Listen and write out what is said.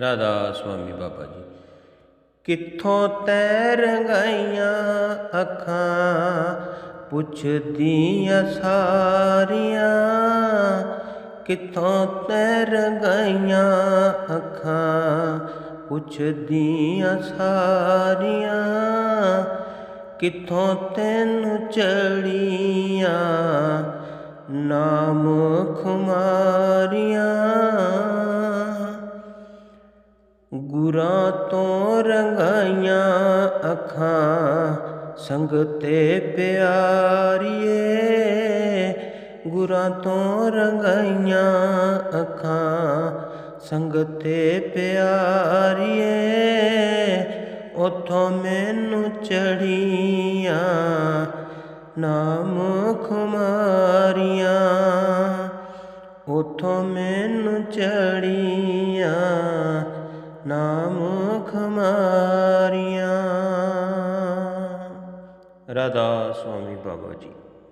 ਰਾਧਾ ਸੁਆਮੀ ਬਾਬਾ ਜੀ। ਕਿੱਥੋਂ ਤੈਰ ਗਈਆਂ ਅੱਖਾਂ, ਪੁੱਛਦੀਆਂ ਸਾਰੀਆਂ। ਕਿੱਥੋਂ ਤੈਰ ਗਈਆਂ ਅੱਖਾਂ, ਪੁੱਛਦੀਆਂ ਸਾਰੀਆਂ। ਕਿੱਥੋਂ ਤੈਨੂੰ ਚੜੀਆਂ, ਨਾਮ ਖੁਮਾਰੀਆਂ। ਗੁਰਾਂ ਤੋਂ ਰੰਗਾਈਆਂ ਅੱਖਾਂ, ਸੰਗ ਤੇ ਪਿਆਰੀਏ। ਗੁਰਾਂ ਤੋਂ ਰੰਗਾਈਆਂ ਅੱਖਾਂ, ਸੰਗ ਤੇ ਪਿਆਰੀਏ। ਉਥੋਂ ਮੈਨੂੰ ਚੜੀਆਂ ਨਾਮ ਖੁਮਾਰੀਆਂ। ਉਥੋਂ ਮੈਨੂੰ ਚੜੀਆਂ ਨਾਮ ਖਮਾਰੀਆਂ। ਰਾਧਾ ਸੁਆਮੀ ਬਾਬਾ ਜੀ।